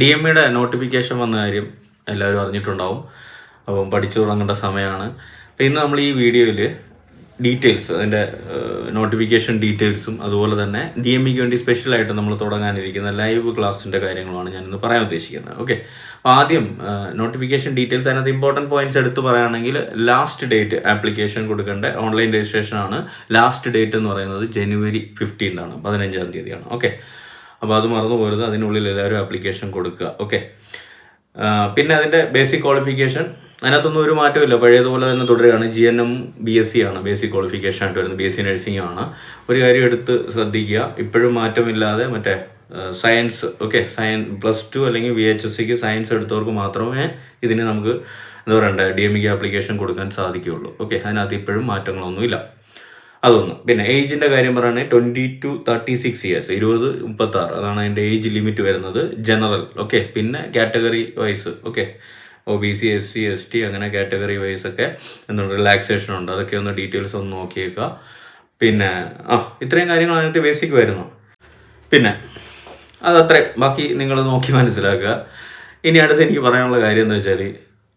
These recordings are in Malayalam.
ഡി എം ഇയുടെ നോട്ടിഫിക്കേഷൻ വന്ന കാര്യം എല്ലാവരും അറിഞ്ഞിട്ടുണ്ടാവും. അപ്പം പഠിച്ചു തുടങ്ങേണ്ട സമയമാണ്. അപ്പം ഇന്ന് നമ്മൾ ഈ വീഡിയോയിൽ ഡീറ്റെയിൽസ് അതിന്റെ നോട്ടിഫിക്കേഷൻ ഡീറ്റെയിൽസും അതുപോലെ തന്നെ ഡി എം ഇക്ക് വേണ്ടി സ്പെഷ്യലായിട്ട് നമ്മൾ തുടങ്ങാനിരിക്കുന്ന ലൈവ് ക്ലാസ്സിന്റെ കാര്യങ്ങളുമാണ് ഞാനിന്ന് പറയാൻ ഉദ്ദേശിക്കുന്നത്. ഓക്കെ അപ്പോൾ ആദ്യം നോട്ടിഫിക്കേഷൻ ഡീറ്റെയിൽസ് അതിനകത്ത് ഇമ്പോർട്ടന്റ് പോയിന്റ്സ് എടുത്ത് പറയുകയാണെങ്കിൽ ലാസ്റ്റ് ഡേറ്റ് ആപ്ലിക്കേഷൻ കൊടുക്കേണ്ട ഓൺലൈൻ രജിസ്ട്രേഷൻ ആണ് ലാസ്റ്റ് ഡേറ്റ് എന്ന് പറയുന്നത് ജനുവരി ഫിഫ്റ്റീൻ ആണ് പതിനഞ്ചാം തീയതിയാണ്. ഓക്കെ അപ്പോൾ അത് മറന്നു പോരുത്. അതിനുള്ളിൽ എല്ലാവരും ആപ്ലിക്കേഷൻ കൊടുക്കുക. ഓക്കെ പിന്നെ അതിന്റെ ബേസിക് ക്വാളിഫിക്കേഷൻ അതിനകത്തൊന്നും ഒരു മാറ്റമില്ല പഴയതുപോലെ തന്നെ തുടരുകയാണ്. G N M B S C ആണ്. ബേസിക് ക്വാളിഫിക്കേഷൻ ആയിട്ട് വരുന്നത്. ബി എസ് സി നഴ്സിംഗ് ആണ്. ഒരു കാര്യം എടുത്ത് ശ്രദ്ധിക്കുക. ഇപ്പോഴും മാറ്റമില്ലാതെ മറ്റേ science okay science plus two അല്ലെങ്കിൽ വി എച്ച് എസ് സിക്ക് സയൻസ് എടുത്തവർക്ക് മാത്രമേ ഇതിന് നമുക്ക് എന്താ പറയണ്ടേ ഡി എം ഇക്ക് ആപ്ലിക്കേഷൻ കൊടുക്കാൻ സാധിക്കുകയുള്ളൂ. ഓക്കെ അതിനകത്ത് ഇപ്പോഴും മാറ്റങ്ങളൊന്നുമില്ല. അതൊന്ന്. പിന്നെ ഏജിന്റെ കാര്യം പറയുകയാണെങ്കിൽ twenty two thirty six years ഇരുപത് മുപ്പത്തി ആറ് അതാണ് അതിന്റെ ഏജ് ലിമിറ്റ് വരുന്നത് ജനറൽ ഓക്കെ പിന്നെ category wise okay O B C S C S T അങ്ങനെ കാറ്റഗറി വൈസ് ഒക്കെ എന്താണ് റിലാക്സേഷൻ ഉണ്ട്. അതൊക്കെ ഒന്ന് ഡീറ്റെയിൽസ് ഒന്ന് നോക്കിയേക്കുക. പിന്നെ ആ ഇത്രയും കാര്യങ്ങൾ അതിനകത്ത് ബേസിക് വരുന്നു. പിന്നെ അതത്രയും ബാക്കി നിങ്ങൾ നോക്കി മനസ്സിലാക്കുക. ഇനി അടുത്ത് എനിക്ക് പറയാനുള്ള കാര്യം എന്ന് വെച്ചാൽ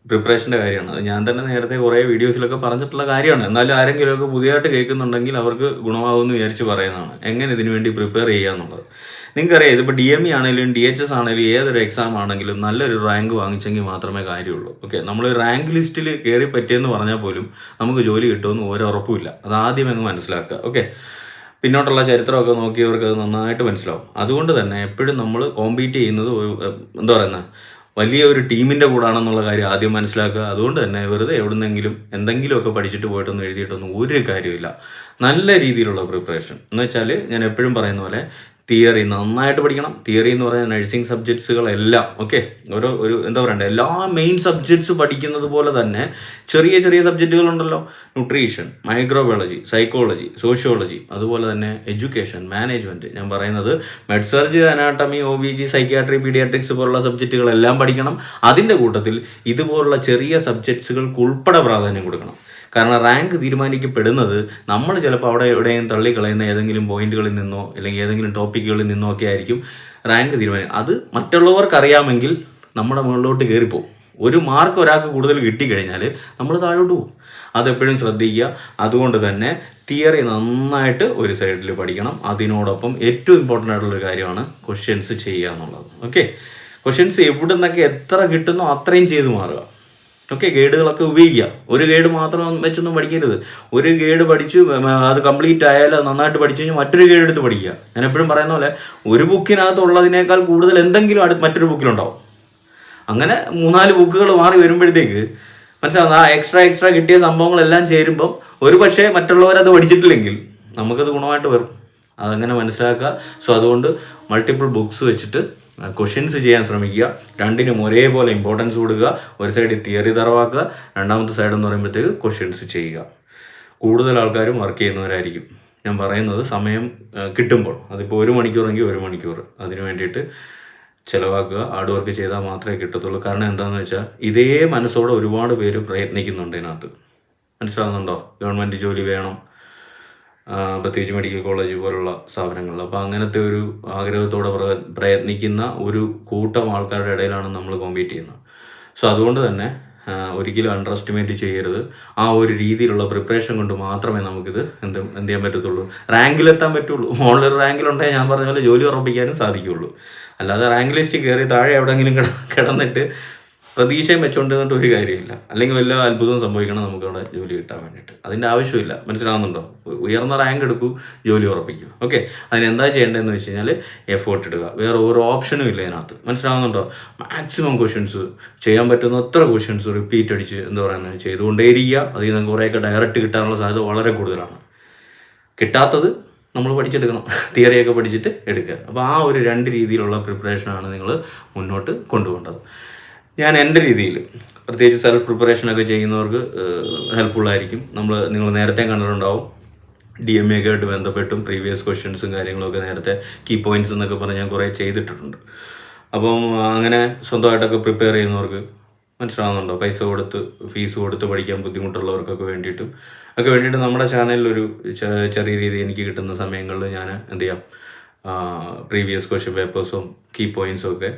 പ്രിപ്പറേഷന്റെ കാര്യമാണ്. അത് ഞാൻ തന്നെ നേരത്തെ കുറേ വീഡിയോസിലൊക്കെ പറഞ്ഞിട്ടുള്ള കാര്യമാണ്. എന്നാലും ആരെങ്കിലുമൊക്കെ പുതിയതായിട്ട് കേൾക്കുന്നുണ്ടെങ്കിൽ അവർക്ക് ഗുണമാകുമെന്ന് വിചാരിച്ച് പറയുന്നതാണ്. എങ്ങനെ ഇതിനു വേണ്ടി പ്രിപ്പയർ ചെയ്യുക എന്നുള്ളത്. നിങ്ങൾക്കറിയാം ഇതിപ്പോൾ ഡി എം ഇ ആണെങ്കിലും ഡി എച്ച് എസ് ആണെങ്കിലും ഏതൊരു എക്സാം ആണെങ്കിലും നല്ലൊരു റാങ്ക് വാങ്ങിച്ചെങ്കിൽ മാത്രമേ കാര്യമുള്ളൂ. ഓക്കെ നമ്മൾ റാങ്ക് ലിസ്റ്റിൽ കയറി പറ്റിയെന്ന് പറഞ്ഞാൽ പോലും നമുക്ക് ജോലി കിട്ടുമെന്ന് ഒരു ഉറപ്പുമില്ല. അത് ആദ്യം അങ്ങ് മനസ്സിലാക്കുക. ഓക്കെ പിന്നോട്ടുള്ള ചരിത്രമൊക്കെ നോക്കിയവർക്ക് അത് നന്നായിട്ട് മനസ്സിലാവും. അതുകൊണ്ട് തന്നെ എപ്പോഴും നമ്മൾ കോമ്പീറ്റ് ചെയ്യുന്നത് എന്താ പറയുന്നത് വലിയ ഒരു ടീമിന്റെ കൂടാണെന്നുള്ള കാര്യം ആദ്യം മനസ്സിലാക്കുക. അതുകൊണ്ട് തന്നെ വെറുതെ എവിടുന്നെങ്കിലും എന്തെങ്കിലുമൊക്കെ പഠിച്ചിട്ട് പോയിട്ടൊന്നും എഴുതിയിട്ടൊന്നും ഒരു കാര്യമില്ല നല്ല രീതിയിലുള്ള പ്രിപ്പറേഷൻ എന്ന് വെച്ചാൽ ഞാൻ എപ്പോഴും പറയുന്ന പോലെ തിയറി നന്നായിട്ട് പഠിക്കണം. തിയറി എന്ന് പറഞ്ഞാൽ നഴ്സിംഗ് സബ്ജക്ട്സുകളെല്ലാം ഓക്കെ ഓരോ ഒരു എന്താ പറയണ്ടേ എല്ലാ മെയിൻ സബ്ജക്ട്സ് പഠിക്കുന്നത് പോലെ തന്നെ ചെറിയ ചെറിയ സബ്ജക്റ്റുകളുണ്ടല്ലോ. ന്യൂട്രീഷൻ മൈക്രോബയോളജി സൈക്കോളജി സോഷ്യോളജി അതുപോലെ തന്നെ എഡ്യൂക്കേഷൻ മാനേജ്മെന്റ് ഞാൻ പറയുന്നത് മെഡ്സർജി anatomy O B G psychiatry paediatrics പോലുള്ള സബ്ജക്റ്റുകളെല്ലാം പഠിക്കണം. അതിന്റെ കൂട്ടത്തിൽ ഇതുപോലുള്ള ചെറിയ സബ്ജക്ട്സുകൾക്ക് ഉൾപ്പെടെ പ്രാധാന്യം കൊടുക്കണം. കാരണം റാങ്ക് തീരുമാനിക്കപ്പെടുന്നത് നമ്മൾ ചിലപ്പോൾ അവിടെ എവിടെയും തള്ളിക്കളയുന്ന ഏതെങ്കിലും പോയിന്റുകളിൽ നിന്നോ അല്ലെങ്കിൽ ഏതെങ്കിലും ടോപ്പിക്കുകളിൽ നിന്നോ ഒക്കെ ആയിരിക്കും റാങ്ക് തീരുമാനിക്കും അത് മറ്റുള്ളവർക്ക് അറിയാമെങ്കിൽ നമ്മുടെ മുകളിലോട്ട് കയറിപ്പോകും ഒരു മാർക്ക് ഒരാൾക്ക് കൂടുതൽ കിട്ടിക്കഴിഞ്ഞാൽ നമ്മൾ താഴോട്ട് പോകും അതെപ്പോഴും ശ്രദ്ധിക്കുക. അതുകൊണ്ട് തന്നെ തിയറി നന്നായിട്ട് ഒരു സൈഡിൽ പഠിക്കണം. അതിനോടൊപ്പം ഏറ്റവും ഇമ്പോർട്ടന്റ് ആയിട്ടുള്ള ഒരു കാര്യമാണ് ക്വസ്റ്റ്യൻസ് ചെയ്യുക എന്നുള്ളത്. ഓക്കെ ക്വസ്റ്റ്യൻസ് എവിടെ നിന്നൊക്കെ എത്ര കിട്ടുന്നോ അത്രയും ചെയ്ത് മാറുക. ഓക്കെ ഗൈഡുകളൊക്കെ ഉപയോഗിക്കുക. ഒരു ഗൈഡ് മാത്രം വെച്ചൊന്നും പഠിക്കരുത്. ഒരു ഗൈഡ് പഠിച്ചു അത് കംപ്ലീറ്റ് ആയാലും നന്നായിട്ട് പഠിച്ചു കഴിഞ്ഞാൽ മറ്റൊരു ഗൈഡ് എടുത്ത് പഠിക്കുക. ഞാൻ എപ്പോഴും പറയുന്ന പോലെ ഒരു ബുക്കിനകത്തുള്ളതിനേക്കാൾ കൂടുതൽ എന്തെങ്കിലും അടുത്ത് മറ്റൊരു ബുക്കിലുണ്ടാവും. അങ്ങനെ മൂന്നാൽ ബുക്കുകൾ മാറി വരുമ്പോഴത്തേക്ക് മനസ്സിലാവും ആ എക്സ്ട്രാ എക്സ്ട്രാ കിട്ടിയ സംഭവങ്ങളെല്ലാം ചേരുമ്പം ഒരു പക്ഷേ മറ്റുള്ളവരത് പഠിച്ചിട്ടില്ലെങ്കിൽ നമുക്കത് ഗുണമായിട്ട് വരും. അതങ്ങനെ മനസ്സിലാക്കുക. സോ അതുകൊണ്ട് മൾട്ടിപ്പിൾ ബുക്സ് വെച്ചിട്ട് ക്വസ്റ്റ്യൻസ് ചെയ്യാൻ ശ്രമിക്കുക. രണ്ടിനും ഒരേപോലെ ഇമ്പോർട്ടൻസ് കൊടുക്കുക. ഒരു സൈഡ് തിയറി തറവാക്കുക. രണ്ടാമത്തെ സൈഡ് എന്ന് പറയുമ്പോഴത്തേക്ക് ക്വസ്റ്റ്യൻസ് ചെയ്യുക. കൂടുതൽ ആൾക്കാരും വർക്ക് ചെയ്യുന്നവരായിരിക്കും. ഞാൻ പറയുന്നത് സമയം കിട്ടുമ്പോൾ. അതിപ്പോൾ ഒരു മണിക്കൂറെങ്കിൽ ഒരു മണിക്കൂർ. അതിന് വേണ്ടിയിട്ട് ചിലവാക്കുക. ഹാർഡ് വർക്ക് ചെയ്താൽ മാത്രമേ കിട്ടത്തുള്ളൂ. കാരണം എന്താണെന്ന് വെച്ചാൽ ഇതേ മനസ്സോടെ ഒരുപാട് പേര് പ്രയത്നിക്കുന്നുണ്ട് ഇതിനകത്ത്. മനസ്സിലാകുന്നുണ്ടോ ഗവൺമെന്റ് ജോലി വേണം. പ്രത്യേകിച്ച് മെഡിക്കൽ കോളേജ് പോലുള്ള സ്ഥാപനങ്ങളിൽ. അപ്പോൾ അങ്ങനത്തെ ഒരു ആഗ്രഹത്തോടെ പ്രയത്നിക്കുന്ന ഒരു കൂട്ടം ആൾക്കാരുടെ ഇടയിലാണ് നമ്മൾ കോമ്പീറ്റ് ചെയ്യുന്നത്. സോ അതുകൊണ്ട് തന്നെ ഒരിക്കലും അണ്ടർ എസ്റ്റിമേറ്റ് ചെയ്യരുത്. ആ ഒരു രീതിയിലുള്ള പ്രിപ്പറേഷൻ കൊണ്ട് മാത്രമേ നമുക്കിത് എന്ത് എന്ത് ചെയ്യാൻ പറ്റത്തുള്ളൂ. റാങ്കിലെത്താൻ പറ്റുള്ളൂ. റാങ്കിൽ റാങ്കിലുണ്ടെങ്കിൽ ഞാൻ പറഞ്ഞ പോലെ ജോലി ഉറപ്പിക്കാനും സാധിക്കുള്ളൂ. അല്ലാതെ റാങ്ക് ലിസ്റ്റ് കയറി താഴെ എവിടെയെങ്കിലും കിട കിടന്നിട്ട് പ്രതീക്ഷയും വെച്ചുകൊണ്ടിരുന്നിട്ട് ഒരു കാര്യമില്ല. അല്ലെങ്കിൽ വല്ല അത്ഭുതവും സംഭവിക്കണം നമുക്ക് അവിടെ ജോലി കിട്ടാൻ വേണ്ടിയിട്ട്. അതിന്റെ ആവശ്യമില്ല. മനസ്സിലാവുന്നുണ്ടോ? ഉയർന്ന റാങ്ക് എടുക്കൂ ജോലി ഉറപ്പിക്കൂ. ഓക്കെ അതിനെന്താ ചെയ്യേണ്ടതെന്ന് വെച്ച് കഴിഞ്ഞാൽ എഫേർട്ട് ഇടുക. വേറെ ഒരു ഓപ്ഷനും ഇല്ല ഇതിനകത്ത്. മനസ്സിലാവുന്നുണ്ടോ? മാക്സിമം ക്വസ്റ്റ്യൻസ് ചെയ്യാൻ പറ്റുന്ന അത്ര ക്വസ്റ്റ്യൻസ് റിപ്പീറ്റ് അടിച്ച് എന്താ പറയുന്നത് ചെയ്തുകൊണ്ടേയിരിക്കുക. അതിൽ നിന്ന് കുറേയൊക്കെ ഡയറക്റ്റ് കിട്ടാനുള്ള സാധ്യത വളരെ കൂടുതലാണ്. കിട്ടാത്തത് നമ്മൾ പഠിച്ചെടുക്കണം. തിയറിയൊക്കെ പഠിച്ചിട്ട് എടുക്കുക. അപ്പോൾ ആ ഒരു രണ്ട് രീതിയിലുള്ള പ്രിപ്പറേഷനാണ് നിങ്ങൾ മുന്നോട്ട് കൊണ്ടുപോകേണ്ടത്. ഞാൻ എന്റെ രീതിയിൽ പ്രത്യേകിച്ച് സെൽഫ് പ്രിപ്പറേഷനൊക്കെ ചെയ്യുന്നവർക്ക് ഹെൽപ്ഫുള്ളായിരിക്കും നമ്മൾ നിങ്ങൾ നേരത്തെ കണ്ടിട്ടുണ്ടാവും. ഡി എം എ ആയിട്ട് ബന്ധപ്പെട്ടും പ്രീവിയസ് ക്വസ്റ്റ്യൻസും കാര്യങ്ങളൊക്കെ നേരത്തെ കീ പോയിന്റ്സ് എന്നൊക്കെ പറഞ്ഞ് ഞാൻ കുറേ ചെയ്തിട്ടുണ്ട് അപ്പം അങ്ങനെ സ്വന്തമായിട്ടൊക്കെ പ്രിപ്പയർ ചെയ്യുന്നവർക്ക് മനസ്സിലാവുന്നുണ്ടോ? പൈസ കൊടുത്ത് ഫീസ് കൊടുത്ത് പഠിക്കാൻ ബുദ്ധിമുട്ടുള്ളവർക്കൊക്കെ വേണ്ടിയിട്ടും. ഒക്കെ വേണ്ടിയിട്ട് നമ്മുടെ ചാനലിലൊരു ചെറിയ രീതി എനിക്ക് കിട്ടുന്ന സമയങ്ങളിൽ ഞാൻ എന്ത് ചെയ്യാം? പ്രീവിയസ് ക്വസ്റ്റ്യൻ പേപ്പേഴ്സും കീ പോയിൻസും ഒക്കെ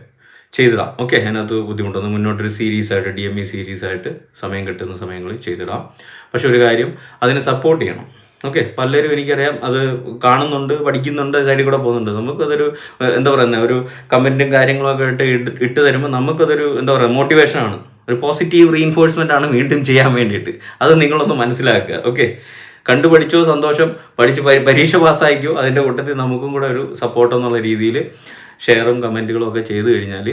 ചെയ്തിടാം. ഓക്കെ അതിനകത്ത് ബുദ്ധിമുട്ടൊന്നും മുന്നോട്ടൊരു സീരീസ് ആയിട്ട് ഡി എം ഇ സീരീസ് ആയിട്ട് സമയം കിട്ടുന്ന സമയങ്ങളിൽ ചെയ്തിടാം. പക്ഷെ ഒരു കാര്യം അതിനെ സപ്പോർട്ട് ചെയ്യണം. ഓക്കെ പലരും എനിക്കറിയാം അത് കാണുന്നുണ്ട് പഠിക്കുന്നുണ്ട് സൈഡിൽ കൂടെ പോകുന്നുണ്ട്. നമുക്കതൊരു എന്താ പറയുന്നത് ഒരു കമന്റും കാര്യങ്ങളൊക്കെ ഇട്ട് ഇട്ട് ഇട്ട് തരുമ്പോൾ നമുക്കതൊരു എന്താ പറയുക മോട്ടിവേഷനാണ് ഒരു പോസിറ്റീവ് റീഇൻഫോഴ്സ്മെന്റ് ആണ് വീണ്ടും ചെയ്യാൻ വേണ്ടിയിട്ട്. അത് നിങ്ങളൊന്ന് മനസ്സിലാക്കുക. ഓക്കെ കണ്ടു പഠിച്ചോ സന്തോഷം പഠിച്ച് പരി- പരീക്ഷ പാസ്സായിക്കോ അതിന്റെ കൂട്ടത്തിൽ നമുക്കും കൂടെ ഒരു സപ്പോർട്ട് എന്നുള്ള രീതിയിൽ ഷെയറും കമന്റുകളും ഒക്കെ ചെയ്ത് കഴിഞ്ഞാൽ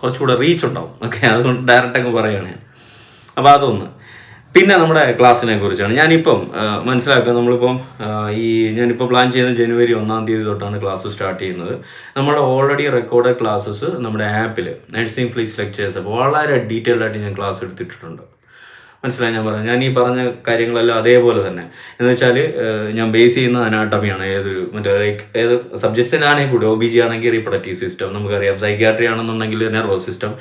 കുറച്ചുകൂടെ റീച്ച് ഉണ്ടാവും. ഓക്കെ അതുകൊണ്ട് ഡയറക്റ്റ് അങ്ങ് പറയുകയാണ് ഞാൻ. അപ്പോൾ അതൊന്ന്. പിന്നെ നമ്മുടെ ക്ലാസ്സിനെ കുറിച്ചാണ്. ഞാനിപ്പം മനസ്സിലാക്കുക നമ്മളിപ്പം ഈ ഞാനിപ്പോൾ പ്ലാൻ ചെയ്യുന്ന ജനുവരി ഒന്നാം തീയതി തൊട്ടാണ് ക്ലാസ് സ്റ്റാർട്ട് ചെയ്യുന്നത്. നമ്മുടെ ഓൾറെഡി റെക്കോർഡ് ക്ലാസ്സസ് നമ്മുടെ ആപ്പിൽ നഴ്സിംഗ് ഫ്ലീസ് ലെക്ചേഴ്സ് വളരെ ഡീറ്റെയിൽഡ് ആയിട്ട് ഞാൻ ക്ലാസ് എടുത്തിട്ടുണ്ട്. മനസ്സിലായി ഞാൻ പറയാം ഞാൻ ഈ പറഞ്ഞ കാര്യങ്ങളെല്ലാം അതേപോലെ തന്നെ. എന്ന് വെച്ചാൽ ഞാൻ ബേസ് ചെയ്യുന്ന അനാട്ടമിയാണ് ഏതൊരു മറ്റേ ലൈക്ക് ഏത് സബ്ജക്ട്സിനാണെങ്കിൽ കൂടി. ഒ ബി ജി ആണെങ്കിൽ റീപ്രൊഡക്റ്റീവ് സിസ്റ്റം നമുക്കറിയാം. സൈക്യാട്രി ആണെന്നുണ്ടെങ്കിൽ നെർവസ് സിസ്റ്റം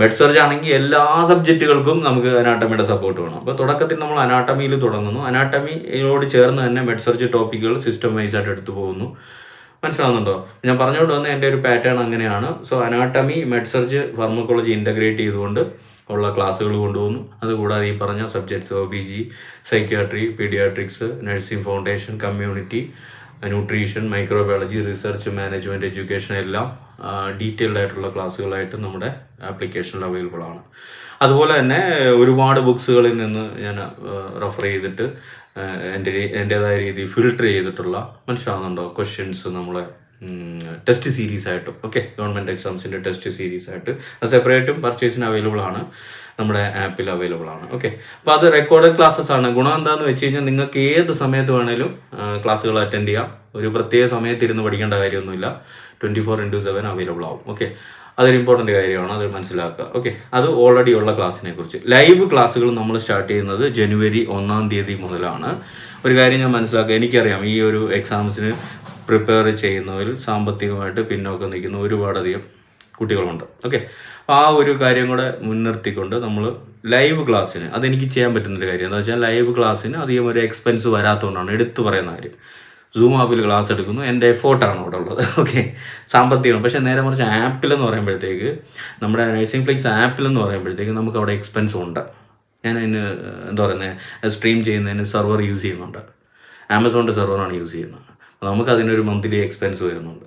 മെഡ് സർജ് ആണെങ്കിൽ എല്ലാ സബ്ജക്റ്റുകൾക്കും നമുക്ക് അനാട്ടമിയുടെ സപ്പോർട്ട് വേണം. അപ്പോൾ തുടക്കത്തിൽ നമ്മൾ അനാട്ടമിയിൽ തുടങ്ങുന്നു. അനാട്ടമിയോട് ചേർന്ന് തന്നെ മെഡ് സർജ് ടോപ്പിക്കുകൾ സിസ്റ്റം വൈസ് ആയിട്ട് എടുത്തു പോകുന്നു. മനസ്സിലാവുന്നുണ്ടോ? ഞാൻ പറഞ്ഞുകൊണ്ട് വന്ന എന്റെ ഒരു പാറ്റേൺ അങ്ങനെയാണ്. So anatomy med surg pharmacology integrate ചെയ്തുകൊണ്ട് ഉള്ള ക്ലാസ്സുകൾ കൊണ്ടുവന്നു. അതുകൂടാതെ ഈ പറഞ്ഞ subjects O B G psychiatry paediatrics nursing foundation community nutrition microbiology research management education എല്ലാം ഡീറ്റെയിൽഡ് ആയിട്ടുള്ള ക്ലാസ്സുകളായിട്ട് നമ്മുടെ ആപ്ലിക്കേഷനിൽ അവൈലബിൾ ആണ്. അതുപോലെ തന്നെ ഒരുപാട് ബുക്സുകളിൽ നിന്ന് ഞാൻ റെഫർ ചെയ്തിട്ട് എന്റെ എന്റെതായ രീതിയിൽ ഫിൽട്ടർ ചെയ്തിട്ടുള്ള മനസ്സിലാകുന്നുണ്ടോ ക്വസ്റ്റ്യൻസ് നമ്മളെ ടെസ്റ്റ് സീരീസ് ആയിട്ടും ഓക്കെ ഗവൺമെന്റ് എക്സാംസിന്റെ ടെസ്റ്റ് സീരീസ് ആയിട്ട് അത് സെപ്പറേറ്റും പർച്ചേസിന് അവൈലബിൾ ആണ് നമ്മുടെ ആപ്പിൽ അവൈലബിൾ ആണ് ഓക്കെ അപ്പോൾ അത് റെക്കോർഡഡ് ക്ലാസ്സസ് ആണ്. ഗുണം എന്താണെന്ന് വെച്ച് കഴിഞ്ഞാൽ നിങ്ങൾക്ക് ഏത് സമയത്ത് വേണേലും ക്ലാസ്സുകൾ അറ്റൻഡ് ചെയ്യാം. ഒരു പ്രത്യേക സമയത്ത് ഇരുന്ന് പഠിക്കേണ്ട കാര്യമൊന്നുമില്ല. Twenty four into seven available ആവും ഓക്കെ അതൊരു ഇമ്പോർട്ടന്റ് കാര്യമാണ് അത് മനസ്സിലാക്കുക ഓക്കെ അത് ഓൾറെഡി ഉള്ള ക്ലാസ്സിനെ കുറിച്ച്. ലൈവ് ക്ലാസ്സുകൾ നമ്മൾ സ്റ്റാർട്ട് ചെയ്യുന്നത് ജനുവരി ഒന്നാം തീയതി മുതലാണ്. ഒരു കാര്യം ഞാൻ മനസ്സിലാക്കുക എനിക്കറിയാം ഈ ഒരു എക്സാംസിന് പ്രിപ്പയർ ചെയ്യുന്നതിൽ സാമ്പത്തികമായിട്ട് പിന്നോക്കം നിൽക്കുന്ന ഒരുപാടധികം കുട്ടികളുണ്ട്. ഓക്കെ അപ്പോൾ ആ ഒരു കാര്യം കൂടെ മുൻനിർത്തിക്കൊണ്ട് നമ്മൾ ലൈവ് ക്ലാസ്സിന് അതെനിക്ക് ചെയ്യാൻ പറ്റുന്നൊരു കാര്യം എന്താ വെച്ചാൽ ലൈവ് ക്ലാസ്സിന് അധികം ഒരു എക്സ്പെൻസ് വരാത്തതുകൊണ്ടാണ് എടുത്തു പറയുന്ന കാര്യം. സൂം ആപ്പിൽ ക്ലാസ് എടുക്കുന്നു എന്റെ എഫോർട്ടാണ് അവിടെ ഉള്ളത്. ഓക്കെ സാമ്പത്തികമാണ്. പക്ഷേ നേരെ മറിച്ച് ആപ്പിൽ എന്ന് പറയുമ്പോഴത്തേക്ക് നമ്മുടെ നഴ്സിംഗ് ഫ്ലിക്സ് ആപ്പിൽ എന്ന് പറയുമ്പോഴത്തേക്ക് നമുക്ക് അവിടെ എക്സ്പെൻസ് ഉണ്ട്. ഞാൻ അതിന് എന്താ പറയുന്നത് സ്ട്രീം ചെയ്യുന്നതിന് സെർവർ യൂസ് ചെയ്യുന്നുണ്ട്. ആമസോണിന്റെ സെർവറാണ് യൂസ് ചെയ്യുന്നത്. നമുക്ക് അതിനൊരു മന്ത്ലി എക്സ്പെൻസ് വരുന്നുണ്ട്.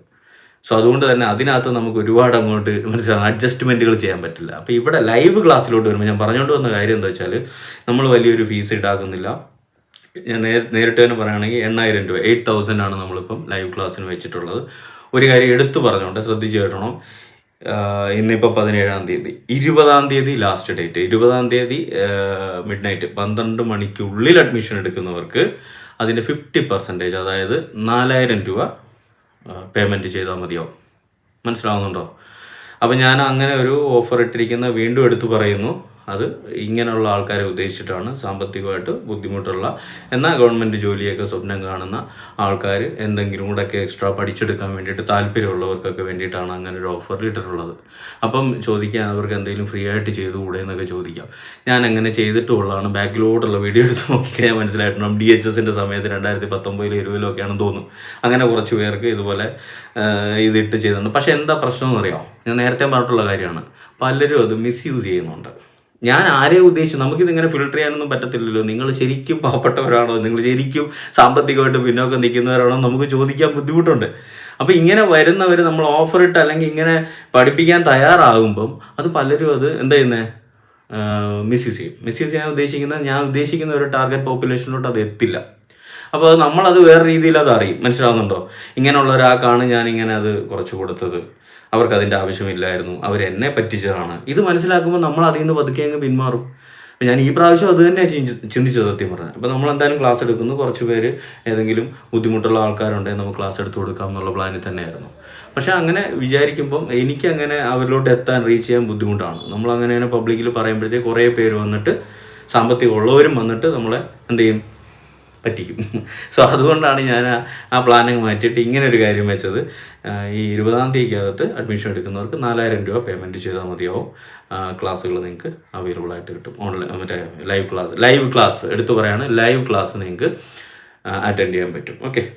സോ അതുകൊണ്ട് തന്നെ അതിനകത്ത് നമുക്ക് ഒരുപാട് അങ്ങോട്ട് മനസ്സിലാവും അഡ്ജസ്റ്റ്മെന്റുകൾ ചെയ്യാൻ പറ്റില്ല. അപ്പോൾ ഇവിടെ ലൈവ് ക്ലാസ്സിലോട്ട് വരുമ്പോൾ ഞാൻ പറഞ്ഞുകൊണ്ട് വന്ന കാര്യം എന്താ വെച്ചാൽ നമ്മൾ വലിയൊരു ഫീസ് ഈടാക്കുന്നില്ല ഞാൻ നേർ നേരിട്ട് തന്നെ പറയുകയാണെങ്കിൽ എണ്ണായിരം രൂപ എയ്റ്റ് തൗസൻഡ് ആണ് നമ്മളിപ്പം ലൈവ് ക്ലാസ്സിന് വെച്ചിട്ടുള്ളത്. ഒരു കാര്യം എടുത്തു പറഞ്ഞുകൊണ്ട് ശ്രദ്ധിച്ച് കേട്ടണം. ഇന്നിപ്പോൾ പതിനേഴാം തീയതി. ഇരുപതാം തീയതി ലാസ്റ്റ് ഡേറ്റ് ഇരുപതാം തീയതി മിഡ് നൈറ്റ് പന്ത്രണ്ട് മണിക്കുള്ളിൽ അഡ്മിഷൻ എടുക്കുന്നവർക്ക് അതിന്റെ ഫിഫ്റ്റി പെർസെന്റേജ് അതായത് നാലായിരം രൂപ പേയ്മെന്റ് ചെയ്താൽ മതിയാവും. മനസ്സിലാവുന്നുണ്ടോ? അപ്പോൾ ഞാൻ അങ്ങനെ ഒരു ഓഫർ ഇട്ടിരിക്കുന്ന വീണ്ടും എടുത്തു പറയുന്നു. അത് ഇങ്ങനെയുള്ള ആൾക്കാരെ ഉദ്ദേശിച്ചിട്ടാണ് സാമ്പത്തികമായിട്ട് ബുദ്ധിമുട്ടുള്ള എന്നാൽ ഗവൺമെന്റ് ജോലിയൊക്കെ സ്വപ്നം കാണുന്ന ആൾക്കാർ എന്തെങ്കിലും കൂടെയൊക്കെ എക്സ്ട്രാ പഠിച്ചെടുക്കാൻ വേണ്ടിയിട്ട് താല്പര്യമുള്ളവർക്കൊക്കെ വേണ്ടിയിട്ടാണ് അങ്ങനെ ഒരു ഓഫർ ഇട്ടിട്ടുള്ളത്. അപ്പം ചോദിക്കാൻ അവർക്ക് എന്തെങ്കിലും ഫ്രീ ആയിട്ട് ചെയ്തുകൂടെ എന്നൊക്കെ ചോദിക്കാം. ഞാൻ അങ്ങനെ ചെയ്തിട്ടുള്ളതാണ്. ബാക്കിലോട്ടുള്ള വീഡിയോ എടുത്ത് നോക്കിക്കഴിഞ്ഞാൽ മനസ്സിലായിട്ടുണ്ട് ഡി എച്ച് എസിന്റെ സമയത്ത് രണ്ടായിരത്തി പത്തൊമ്പതിലും ഇരുപതിലും ഒക്കെയാണെന്ന് തോന്നുന്നു. അങ്ങനെ കുറച്ച് പേർക്ക് ഇതുപോലെ ഇതിട്ട് ചെയ്തിട്ടുണ്ട്. പക്ഷേ എന്താ പ്രശ്നം എന്ന് എന്നറിയാമോ ഞാൻ നേരത്തെ പറഞ്ഞിട്ടുള്ള കാര്യമാണ്. പലരും അത് മിസ്യൂസ് ചെയ്യുന്നുണ്ട്. ഞാൻ ആരെ ഉദ്ദേശിച്ചു? നമുക്കിത് ഇങ്ങനെ ഫിൽട്ടർ ചെയ്യാനൊന്നും പറ്റത്തില്ലല്ലോ. നിങ്ങൾ ശരിക്കും പാവപ്പെട്ടവരാണോ? നിങ്ങൾ ശരിക്കും സാമ്പത്തികമായിട്ട് പിന്നോക്കം നിൽക്കുന്നവരാണോ? നമുക്ക് ചോദിക്കാൻ ബുദ്ധിമുട്ടുണ്ട്. അപ്പോൾ ഇങ്ങനെ വരുന്നവർ നമ്മൾ ഓഫർ ഇട്ട് അല്ലെങ്കിൽ ഇങ്ങനെ പഠിപ്പിക്കാൻ തയ്യാറാകുമ്പം അത് പലരും അത് എന്താ ചെയ്യുന്നത് മിസ്യൂസ് ചെയ്യും. മിസ്യൂസ് ചെയ്യാൻ ഉദ്ദേശിക്കുന്നത് ഞാൻ ഉദ്ദേശിക്കുന്ന ഒരു ടാർഗറ്റ് പോപ്പുലേഷനിലോട്ട് അത് എത്തില്ല. അപ്പോൾ അത് നമ്മളത് വേറെ രീതിയിൽ അത് അറിയും. മനസ്സിലാവുന്നുണ്ടോ? ഇങ്ങനെയുള്ള ഒരാൾക്കാണ് ഞാൻ ഇങ്ങനെ അത് കുറച്ച് കൊടുത്തത്. അവർക്ക് അതിന്റെ ആവശ്യമില്ലായിരുന്നു. അവർ എന്നെ പറ്റിച്ചതാണ്. ഇത് മനസ്സിലാക്കുമ്പോൾ നമ്മൾ അതിൽ നിന്ന് പതുക്കെ അങ്ങ് പിന്മാറും. ഞാൻ ഈ പ്രാവശ്യം അത് തന്നെ ചിന്തിച്ചത് സത്യം പറഞ്ഞാൽ അപ്പോൾ നമ്മൾ എന്തായാലും ക്ലാസ് എടുക്കുന്നു. കുറച്ച് പേര് ഏതെങ്കിലും ബുദ്ധിമുട്ടുള്ള ആൾക്കാരുണ്ടെങ്കിൽ നമുക്ക് ക്ലാസ് എടുത്തു കൊടുക്കാം എന്നുള്ള പ്ലാനിൽ തന്നെയായിരുന്നു. പക്ഷേ അങ്ങനെ വിചാരിക്കുമ്പം എനിക്ക് അങ്ങനെ അവരിലോട്ട് എത്താൻ റീച്ച് ചെയ്യാൻ ബുദ്ധിമുട്ടാണ്. നമ്മൾ അങ്ങനെ പബ്ലിക്കിൽ പറയുമ്പോഴത്തേക്ക് കുറേ പേര് വന്നിട്ട് സാമ്പത്തികം ഉള്ളവരും വന്നിട്ട് നമ്മളെ എന്ത് ചെയ്യും? പറ്റിക്കും. സോ അതുകൊണ്ടാണ് ഞാൻ ആ- പ്ലാനിങ് മാറ്റിയിട്ട് ഇങ്ങനെ ഒരു കാര്യം വെച്ചത്. ഈ ഇരുപതാം തീയതിക്കകത്ത് അഡ്മിഷൻ എടുക്കുന്നവർക്ക് നാലായിരം രൂപ പേയ്മെന്റ് ചെയ്താൽ മതിയാവും. ക്ലാസ്സുകൾ നിങ്ങൾക്ക് അവൈലബിൾ ആയിട്ട് കിട്ടും. ഓൺലൈൻ മറ്റേ ലൈവ് ക്ലാസ് ലൈവ് ക്ലാസ് എടുത്തു പറയാണ് ലൈവ് ക്ലാസ് നിങ്ങൾക്ക് അറ്റൻഡ് ചെയ്യാൻ പറ്റും. ഓക്കെ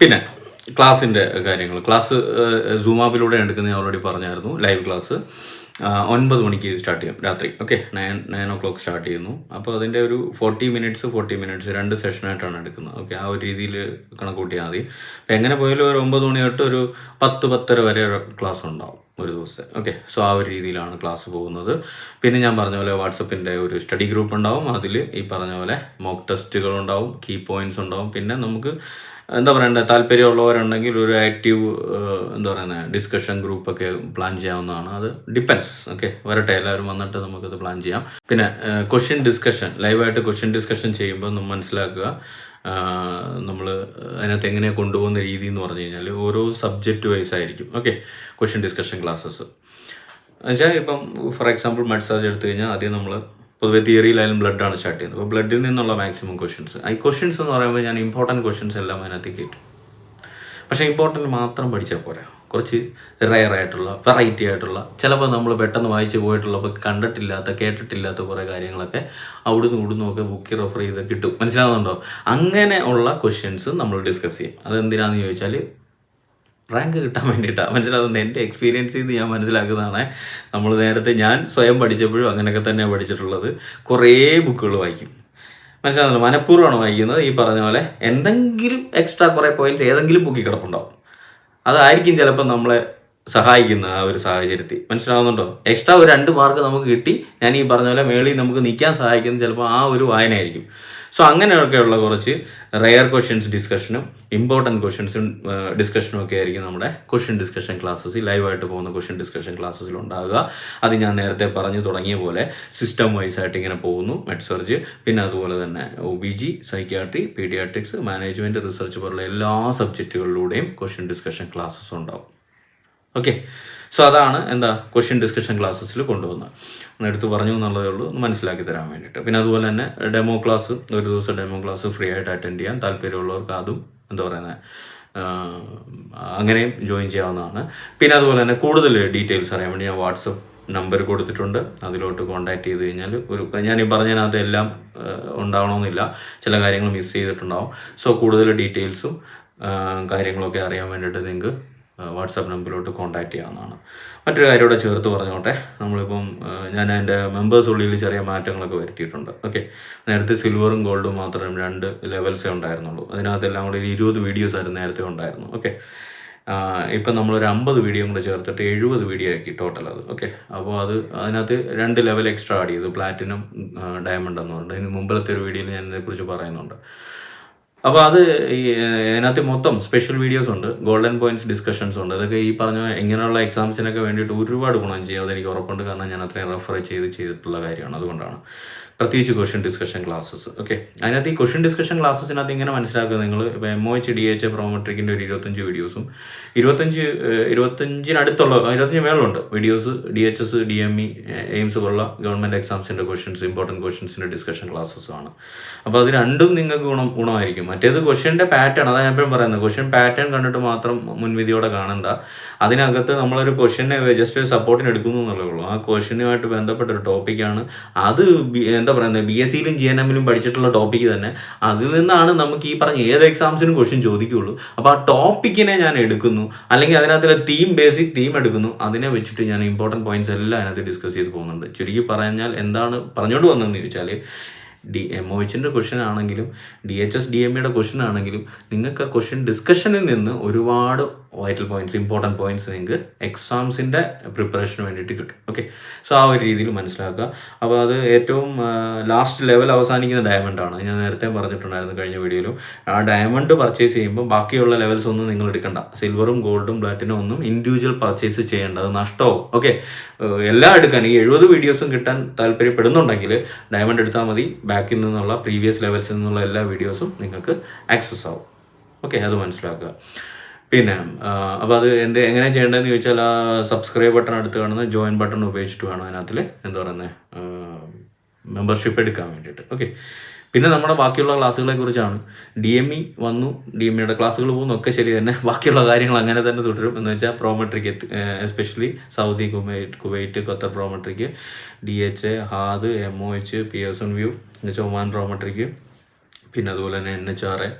പിന്നെ ക്ലാസ്സിന്റെ കാര്യങ്ങൾ. ക്ലാസ് സൂം എടുക്കുന്ന ഞാൻ ഓൾറെഡി പറഞ്ഞായിരുന്നു. ലൈവ് ക്ലാസ് ഒൻപത് മണിക്ക് സ്റ്റാർട്ട് ചെയ്യും രാത്രി. Okay nine nine o'clock start ചെയ്യുന്നു. അപ്പോൾ അതിന്റെ ഒരു ഫോർട്ടി മിനിറ്റ്സ് ഫോർട്ടി മിനിറ്റ്സ് രണ്ട് സെഷനായിട്ടാണ് എടുക്കുന്നത്. ഓക്കെ ആ ഒരു രീതിയിൽ കണക്ക് കൂട്ടിയാൽ മതി. അപ്പോൾ എങ്ങനെ പോയാലും ഒരു ഒമ്പത് മണി തൊട്ട് ഒരു പത്ത് പത്തര വരെ ക്ലാസ് ഉണ്ടാവും. ഒരു ദിവസത്തെ ഓക്കെ സോ ആ ഒരു രീതിയിലാണ് ക്ലാസ് പോകുന്നത്. പിന്നെ ഞാൻ പറഞ്ഞ പോലെ വാട്സപ്പിന്റെ ഒരു സ്റ്റഡി ഗ്രൂപ്പ് ഉണ്ടാവും. അതിൽ ഈ പറഞ്ഞ പോലെ മോക്ക് ടെസ്റ്റുകൾ ഉണ്ടാവും കീ പോയിന്റ്സ് ഉണ്ടാവും. പിന്നെ നമുക്ക് എന്താ പറയണ്ടേ താല്പര്യമുള്ളവരുണ്ടെങ്കിൽ ഒരു ആക്റ്റീവ് എന്താ പറയുന്നത് ഡിസ്കഷൻ ഗ്രൂപ്പൊക്കെ പ്ലാൻ ചെയ്യാവുന്നതാണ്. അത് ഡിപ്പെൻസ് ഓക്കെ വരട്ടെ എല്ലാവരും വന്നിട്ട് നമുക്കത് പ്ലാൻ ചെയ്യാം. പിന്നെ ക്വസ്റ്റ്യൻ ഡിസ്കഷൻ ലൈവായിട്ട് ക്വസ്റ്റ്യൻ ഡിസ്കഷൻ ചെയ്യുമ്പോൾ നമ്മൾ മനസ്സിലാക്കുക. നമ്മൾ അതിനകത്ത് എങ്ങനെ കൊണ്ടുപോകുന്ന രീതി എന്ന് പറഞ്ഞു കഴിഞ്ഞാൽ ഓരോ സബ്ജക്റ്റ് വൈസ് ആയിരിക്കും. ഓക്കെ ക്വസ്റ്റ്യൻ ഡിസ്കഷൻ ക്ലാസ്സസ് എന്നുവെച്ചാൽ ഇപ്പം ഫോർ എക്സാമ്പിൾ മെഡ്സാജ് എടുത്തു കഴിഞ്ഞാൽ ആദ്യം നമ്മൾ പൊതുവെ തിയറിയിലായാലും ബ്ലഡാണ് സ്റ്റാർട്ട് ചെയ്യുന്നത്. അപ്പോൾ ബ്ലഡിൽ നിന്നുള്ള മാക്സിമം ക്വസ്റ്റ്യൻസ് ഈ ക്വസ്റ്റ്യൻസ് എന്ന് പറയുമ്പോൾ ഞാൻ ഇമ്പോർട്ടന്റ് ക്വസ്റ്റ്യൻസ് എല്ലാം അതിനകത്ത് കയറ്റും പക്ഷേ ഇമ്പോർട്ടന്റ് മാത്രം പഠിച്ചാൽ പോരാ. കുറച്ച് റയർ ആയിട്ടുള്ള വെറൈറ്റി ആയിട്ടുള്ള ചിലപ്പോൾ നമ്മൾ പെട്ടെന്ന് വായിച്ചു പോയിട്ടുള്ളപ്പോൾ കണ്ടിട്ടില്ലാത്ത കേട്ടിട്ടില്ലാത്ത കുറേ കാര്യങ്ങളൊക്കെ അവിടുന്ന് ഇവിടുന്ന് ഒക്കെ ബുക്കി റെഫർ ചെയ്ത് കിട്ടും. മനസ്സിലാകുന്നുണ്ടോ അങ്ങനെ ഉള്ള ക്വസ്റ്റ്യൻസ് നമ്മൾ ഡിസ്കസ് ചെയ്യും. അതെന്തിനാന്ന് ചോദിച്ചാൽ റാങ്ക് കിട്ടാൻ വേണ്ടിയിട്ടാണ് മനസ്സിലാകുന്നത് എന്റെ എക്സ്പീരിയൻസ് ചെയ്ത് ഞാൻ മനസ്സിലാക്കുന്നതാണ്. നമ്മൾ നേരത്തെ ഞാൻ സ്വയം പഠിച്ചപ്പോഴും അങ്ങനെയൊക്കെ തന്നെ പഠിച്ചിട്ടുള്ളത്. കുറേ ബുക്കുകൾ വായിക്കും. മനസ്സിലാകുന്നുണ്ട് മനഃപൂർവമാണ് വായിക്കുന്നത്. ഈ പറഞ്ഞ പോലെ എന്തെങ്കിലും എക്സ്ട്രാ കുറേ പോയിന്റ്സ് ഏതെങ്കിലും ബുക്കിൽ കിടപ്പുണ്ടാവും. അതായിരിക്കും ചിലപ്പോൾ നമ്മളെ സഹായിക്കുന്ന ആ ഒരു സാഹചര്യത്തിൽ. മനസ്സിലാവുന്നുണ്ടോ? എക്സ്ട്രാ ഒരു രണ്ട് മാർക്ക് നമുക്ക് കിട്ടി. ഞാൻ ഈ പറഞ്ഞ പോലെ മേളിൽ നമുക്ക് നിൽക്കാൻ സഹായിക്കുന്ന ചിലപ്പോൾ ആ ഒരു വായനയായിരിക്കും. സോ അങ്ങനെയൊക്കെയുള്ള കുറച്ച് റെയർ ക്വസ്റ്റ്യൻസ് ഡിസ്കഷനും ഇമ്പോർട്ടന്റ് ക്വസ്റ്റ്യൻസും ഡിസ്കഷനും ഒക്കെ ആയിരിക്കും നമ്മുടെ ക്വസ്റ്റ്യൻ ഡിസ്കഷൻ ക്ലാസ്സസ് ലൈവായിട്ട് പോകുന്ന ക്വസ്റ്റ്യൻ ഡിസ്കഷൻ ക്ലാസ്സസിൽ ഉണ്ടാകുക അത് ഞാൻ നേരത്തെ പറഞ്ഞു തുടങ്ങിയ പോലെ സിസ്റ്റം വൈസ് ആയിട്ട് ഇങ്ങനെ പോകുന്നു മെഡ്സർജ് പിന്നെ അതുപോലെ തന്നെ O B G psychiatry paediatrics management research പോലുള്ള എല്ലാ സബ്ജക്റ്റുകളിലൂടെയും ക്വസ്റ്റ്യൻ ഡിസ്കഷൻ ക്ലാസ്സസ് ഉണ്ടാവും. ഓക്കെ സോ അതാണ് എന്താ ക്വസ്റ്റ്യൻ ഡിസ്കഷൻ ക്ലാസ്സസിൽ കൊണ്ടുവന്നത്. എടുത്ത് പറഞ്ഞു എന്നുള്ളതേ ഉള്ളൂ. മനസ്സിലാക്കി തരാൻ വേണ്ടിയിട്ട്. പിന്നെ അതുപോലെ തന്നെ ഡെമോ ക്ലാസ് ഒരു ദിവസം ഡെമോ ക്ലാസ് ഫ്രീ ആയിട്ട് അറ്റൻഡ് ചെയ്യാൻ താല്പര്യമുള്ളവർക്ക് അതും എന്താ പറയുന്നത് അങ്ങനെയും ജോയിൻ ചെയ്യാവുന്നതാണ്. പിന്നെ അതുപോലെ തന്നെ കൂടുതൽ ഡീറ്റെയിൽസ് അറിയാൻ വേണ്ടി ഞാൻ വാട്സപ്പ് നമ്പർ കൊടുത്തിട്ടുണ്ട്. അതിലോട്ട് കോൺടാക്ട് ചെയ്ത് കഴിഞ്ഞാൽ ഒരു ഞാൻ ഈ പറഞ്ഞതിനകത്ത് എല്ലാം ഉണ്ടാവണമെന്നില്ല. ചില കാര്യങ്ങൾ മിസ് ചെയ്തിട്ടുണ്ടാവും. സോ കൂടുതൽ ഡീറ്റെയിൽസും കാര്യങ്ങളൊക്കെ അറിയാൻ വേണ്ടിയിട്ട് നിങ്ങൾക്ക് വാട്സാപ്പ് നമ്പറിലോട്ട് കോൺടാക്ട് ചെയ്യാവുന്നതാണ്. മറ്റൊരു കാര്യം കൂടെ ചേർത്ത് പറഞ്ഞോട്ടെ. നമ്മളിപ്പം ഞാൻ എന്റെ മെമ്പേഴ്സ് ഉള്ളിൽ ചെറിയ മാറ്റങ്ങളൊക്കെ വരുത്തിയിട്ടുണ്ട്. ഓക്കെ നേരത്തെ സിൽവറും ഗോൾഡും മാത്രം രണ്ട് ലെവൽസേ ഉണ്ടായിരുന്നുള്ളൂ. അതിനകത്തെല്ലാം കൂടി ഒരു ഇരുപത് വീഡിയോസ് ആയിരുന്നു നേരത്തെ ഉണ്ടായിരുന്നു. ഓക്കെ ഇപ്പം നമ്മളൊരു അമ്പത് വീഡിയോ കൂടെ ചേർത്തിട്ട് എഴുപത് വീഡിയോ ആക്കി ടോട്ടൽ അത്. ഓക്കെ അപ്പോൾ അത് അതിനകത്ത് രണ്ട് ലെവൽ എക്സ്ട്രാ ആഡ് ചെയ്തു. പ്ലാറ്റിനം ഡയമണ്ട് എന്ന് പറഞ്ഞിട്ട്. ഇതിന് മുമ്പിലത്തെ ഒരു വീഡിയോയിൽ ഞാൻ ഇതിനെക്കുറിച്ച് പറയുന്നുണ്ട്. അപ്പോൾ അത് ഈ അതിനകത്ത് മൊത്തം സ്പെഷ്യൽ വീഡിയോസ് ഉണ്ട് ഗോൾഡൻ പോയിന്റ്സ് ഡിസ്കഷൻസ് ഉണ്ട്. അതൊക്കെ ഈ പറഞ്ഞ ഇങ്ങനെയുള്ള എക്സാംസിനൊക്കെ വേണ്ടിയിട്ട് ഒരുപാട് ഗുണം ചെയ്യും അതെനിക്ക് ഉറപ്പുണ്ട്. കാരണം ഞാൻ അത്രയും റെഫർ ചെയ്ത് ചെയ്തിട്ടുള്ള കാര്യമാണ് അതുകൊണ്ടാണ്. പ്രത്യേകിച്ച് ക്വസ്റ്റ്യൻ ഡിസ്കഷൻ ക്ലാസ്സസ് ഓക്കെ അതിനകത്ത് ഈ ക്വസ്റ്റ്യൻ ഡിസ്കഷൻ ക്ലാസ്സസിനകത്ത് ഇങ്ങനെ മനസ്സിലാക്കുക നിങ്ങൾ? ഇപ്പോൾ M O H D H പ്രോമെട്രിക്കിന്റെ ഒരു ഇരുപത്തഞ്ച് വീഡിയോസും ഇരുപത്തഞ്ച് ഇരുപത്തഞ്ചിനടുത്തുള്ള ഇരുപത്തഞ്ച് മേളുണ്ട് videos D H S D M E AIIMS പോലുള്ള ഗവൺമെന്റ് എക്സാംസിന്റെ ക്വസ്റ്റ്യൻസ് ഇമ്പോർട്ടന്റ് ക്വസ്റ്റ്യൻസിന്റെ ഡിസ്കഷൻ ക്ലാസ്സസും ആണ്. അപ്പോൾ അത് രണ്ടും നിങ്ങൾക്ക് ഗുണം ഗുണമായിരിക്കും. മറ്റേത് ക്വസ്റ്റ്യന്റെ പാറ്റേൺ അതാണ് ഞാൻ എപ്പോഴും പറയുന്നത്. ക്വസ്റ്റ്യൻ പാറ്റേൺ കണ്ടിട്ട് മാത്രം മുൻവിധിയോടെ കാണണ്ട. അതിനകത്ത് നമ്മളൊരു ക്വസ്റ്റ്യനെ ജസ്റ്റ് ഒരു സപ്പോർട്ടിന് എടുക്കുന്നു എന്നുള്ളേ ഉള്ളൂ. ആ ക്വസ്റ്റ്യനുമായിട്ട് ബന്ധപ്പെട്ട ഒരു ടോപ്പിക്കാണ് അത് ബി- എന്താ പറയുന്നത്? ബി എസ് സിയിലും ജി എൻ എമ്മിലും പഠിച്ചിട്ടുള്ള ടോപ്പിക്ക് തന്നെ. അതിൽ നിന്നാണ് നമുക്ക് ഈ പറഞ്ഞ ഏത് എക്സാംസിനും ക്വസ്റ്റ്യൻ ചോദിക്കുകയുള്ളൂ. അപ്പോൾ ആ ടോപ്പിക്കിനെ ഞാൻ എടുക്കുന്നു. അല്ലെങ്കിൽ അതിനകത്തുള്ള തീം ബേസിക് തീം എടുക്കുന്നു. അതിനെ വെച്ചിട്ട് ഞാൻ ഇമ്പോർട്ടന്റ് പോയിന്റ്സ് എല്ലാം അതിനകത്ത് ഡിസ്കസ് ചെയ്ത് പോകുന്നുണ്ട്. ചുരുക്കി പറഞ്ഞാൽ എന്താണ് പറഞ്ഞുകൊണ്ട് വന്നതെന്ന് ചോദിച്ചാൽ ഡി എം ഒ എച്ചിന്റെ ക്വസ്റ്റ്യൻ ആണെങ്കിലും D H S D M ഇയുടെ ക്വസ്റ്റ്യൻ ആണെങ്കിലും നിങ്ങൾക്ക് ആ ക്വസ്റ്റ്യൻ ഡിസ്കഷനിൽ നിന്ന് ഒരുപാട് വൈറ്റൽ പോയിന്റ്സ് ഇമ്പോർട്ടന്റ് പോയിന്റ്സ് നിങ്ങൾക്ക് എക്സാംസിന്റെ പ്രിപ്പറേഷന് വേണ്ടിയിട്ട് കിട്ടും. ഓക്കെ സോ ആ ഒരു രീതിയിൽ മനസ്സിലാക്കുക. അപ്പോൾ അത് ഏറ്റവും ലാസ്റ്റ് ലെവൽ അവസാനിക്കുന്ന ഡയമണ്ട് ആണ്. ഞാൻ നേരത്തെ പറഞ്ഞിട്ടുണ്ടായിരുന്നു കഴിഞ്ഞ വീഡിയോയിലും ആ ഡയമണ്ട് പർച്ചേസ് ചെയ്യുമ്പോൾ ബാക്കിയുള്ള ലെവൽസ് ഒന്നും നിങ്ങൾ എടുക്കണ്ട. സിൽവറും ഗോൾഡും പ്ലാറ്റിനും ഒന്നും ഇൻഡിവിജ്വൽ പർച്ചേസ് ചെയ്യേണ്ട. അത് ഓക്കെ എല്ലാം എടുക്കാൻ ഈ എഴുപത് വീഡിയോസും കിട്ടാൻ താല്പര്യപ്പെടുന്നുണ്ടെങ്കിൽ ഡയമണ്ട് എടുത്താൽ മതി. ബാക്കിൽ നിന്നുള്ള പ്രീവിയസ് ലെവൽസിൽ നിന്നുള്ള എല്ലാ വീഡിയോസും നിങ്ങൾക്ക് ആക്സസ് ആവും. ഓക്കെ അത് മനസ്സിലാക്കുക. പിന്നെ അപ്പോൾ അത് എന്ത് എങ്ങനെ ചെയ്യേണ്ടതെന്ന് ചോദിച്ചാൽ ആ സബ്സ്ക്രൈബ് ബട്ടൺ അടുത്ത് കാണുന്ന ജോയിൻ ബട്ടൺ ഉപയോഗിച്ചിട്ട് വേണം അതിനകത്തിൽ എന്താ പറയുന്നത് മെമ്പർഷിപ്പ് എടുക്കാൻ വേണ്ടിയിട്ട്. ഓക്കെ പിന്നെ നമ്മുടെ ബാക്കിയുള്ള ക്ലാസ്സുകളെ കുറിച്ചാണ്. ഡി എം ഇ വന്നു ഡി എം ഇയുടെ ക്ലാസ്സുകൾ പോകുന്നു ഒക്കെ ശരി തന്നെ. ബാക്കിയുള്ള കാര്യങ്ങൾ അങ്ങനെ തന്നെ തുടരും. എന്ന് വെച്ചാൽ Prometric especially Saudi Kuwait Kuwait Qatar Prometric D H HAAD M O H P S N view Oman Prometric പിന്നെ അതുപോലെ തന്നെ എൻ എച്ച് ആർ എ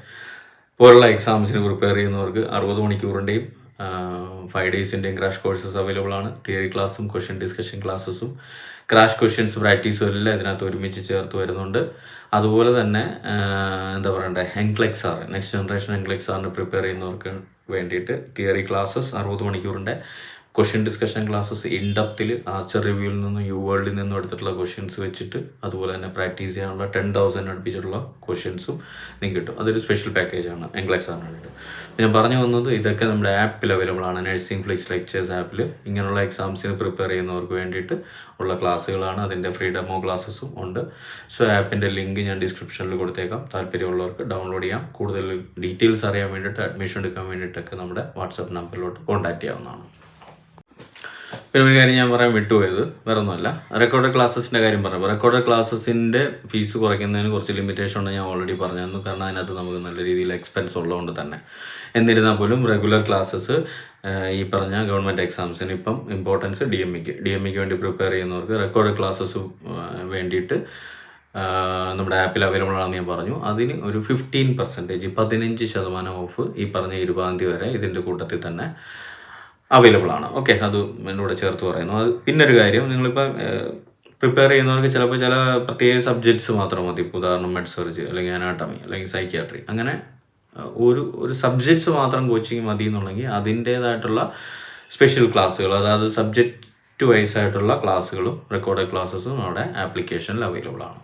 പോലുള്ള എക്സാംസിന് പ്രിപ്പയർ ചെയ്യുന്നവർക്ക് അറുപത് മണിക്കൂറിന്റെയും ഫൈവ് ഡേയ്സിന്റെയും ക്രാഷ് കോഴ്സസ് അവൈലബിൾ ആണ്. തിയറി ക്ലാസ്സും ക്വസ്റ്റ്യൻ ഡിസ്കഷൻ ക്ലാസ്സസും ക്രാഷ് ക്വസ്റ്റ്യൻസ് പ്രാക്ടീസും എല്ലാം ഇതിനകത്ത് ഒരുമിച്ച് ചേർത്ത് വരുന്നുണ്ട്. അതുപോലെ തന്നെ എന്താ പറയണ്ടേ NCLEX next generation NCLEX prepare ചെയ്യുന്നവർക്ക് വേണ്ടിയിട്ട് തിയറി ക്ലാസ്സസ് അറുപത് മണിക്കൂറിന്റെ ക്വസ്റ്റ്യൻ ഡിസ്കഷൻ ക്ലാസ്സസ് ഇൻഡപ്തിൽ ആർച്ചർ റിവ്യൂവിൽ നിന്നും യു വേൾഡിൽ നിന്നും എടുത്തിട്ടുള്ള ക്വസ്റ്റ്യൻസ് വെച്ചിട്ട് അതുപോലെ തന്നെ പ്രാക്ടീസ് ചെയ്യാനുള്ള ടെൻ തൗസൻഡ് അടുപ്പിച്ചിട്ടുള്ള ക്വസ്റ്റ്യൻസും നിങ്ങൾക്ക് കിട്ടും. അതൊരു സ്പെഷ്യൽ പാക്കേജാണ് എൻക്ലെക്സ് ആണ് വേണ്ടിയിട്ട്. ഞാൻ പറഞ്ഞു വന്നത് ഇതൊക്കെ നമ്മുടെ ആപ്പിൽ അവൈലബിൾ ആണ്. നഴ്സിംഗ് ഫ്ലിക്സ് ലെക്ചേഴ്സ് ആപ്പിൽ ഇങ്ങനെയുള്ള എക്സാംസിന് പ്രിപ്പയർ ചെയ്യുന്നവർക്ക് വേണ്ടിയിട്ട് ഉള്ള ക്ലാസ്സുകളാണ് അതിന്റെ ഫ്രീ ഡെമോ ക്ലാസ്സസും ഉണ്ട്. സോ ആപ്പിന്റെ ലിങ്ക് ഞാൻ ഡിസ്ക്രിപ്ഷനിൽ കൊടുത്തേക്കാം. താല്പര്യമുള്ളവർക്ക് ഡൗൺലോഡ് ചെയ്യാം. കൂടുതൽ ഡീറ്റെയിൽസ് അറിയാൻ വേണ്ടിയിട്ട് അഡ്മിഷൻ എടുക്കാൻ വേണ്ടിയിട്ടൊക്കെ നമ്മുടെ വാട്സപ്പ് നമ്പറിലോട്ട് കോൺടാക്റ്റ് ചെയ്യാവുന്നതാണ്. പിന്നെ ഒരു കാര്യം ഞാൻ പറയാൻ വിട്ടുപോയത്. വേറെ ഒന്നുമല്ല റെക്കോർഡ് ക്ലാസ്സസിന്റെ കാര്യം പറഞ്ഞു റെക്കോർഡ് ക്ലാസ്സസിന്റെ ഫീസ് കുറയ്ക്കുന്നതിന് കുറച്ച് ലിമിറ്റേഷൻ ഉണ്ട് ഞാൻ ഓൾറെഡി പറഞ്ഞിരുന്നു. കാരണം അതിനകത്ത് നമുക്ക് നല്ല രീതിയിൽ എക്സ്പെൻസ് ഉള്ളതുകൊണ്ട് തന്നെ. എന്നിരുന്നാൽ പോലും റെഗുലർ ക്ലാസ്സസ് ഈ പറഞ്ഞ ഗവൺമെന്റ് എക്സാംസിന് ഇപ്പം ഇമ്പോർട്ടൻസ് ഡി എം ഇക്ക് ഡി എം ഇക്ക് വേണ്ടി പ്രിപ്പയർ ചെയ്യുന്നവർക്ക് റെക്കോർഡ് ക്ലാസ്സസ് വേണ്ടിയിട്ട് നമ്മുടെ ആപ്പിൽ അവൈലബിൾ ആണെന്ന് ഞാൻ പറഞ്ഞു. അതിന് ഒരു ഫിഫ്റ്റീൻ പെർസെന്റേജ് പതിനഞ്ച് ശതമാനം ഓഫ് ഈ പറഞ്ഞ ഇരുപതാം തീയതി വരെ ഇതിന്റെ കൂട്ടത്തിൽ തന്നെ അവൈലബിൾ ആണ്. ഓക്കെ അത് എന്നോട് ചേർത്ത് പറയുന്നു. അത് പിന്നെ ഒരു കാര്യം നിങ്ങളിപ്പോൾ പ്രിപ്പയർ ചെയ്യുന്നവർക്ക് ചിലപ്പോൾ ചില പ്രത്യേക സബ്ജക്ട്സ് മാത്രം മതി. ഇപ്പോൾ ഉദാഹരണം മെഡ് സർജ് അല്ലെങ്കിൽ അനാട്ടമി അല്ലെങ്കിൽ സൈക്യാട്രി അങ്ങനെ ഒരു ഒരു സബ്ജക്ട്സ് മാത്രം കോച്ചിങ് മതി എന്നുണ്ടെങ്കിൽ അതിന്റേതായിട്ടുള്ള സ്പെഷ്യൽ ക്ലാസ്സുകൾ അതായത് സബ്ജക്റ്റ് വൈസ് ആയിട്ടുള്ള ക്ലാസ്സുകളും റെക്കോർഡഡ് ക്ലാസ്സസും നമ്മുടെ ആപ്ലിക്കേഷനിൽ അവൈലബിൾ ആണ്.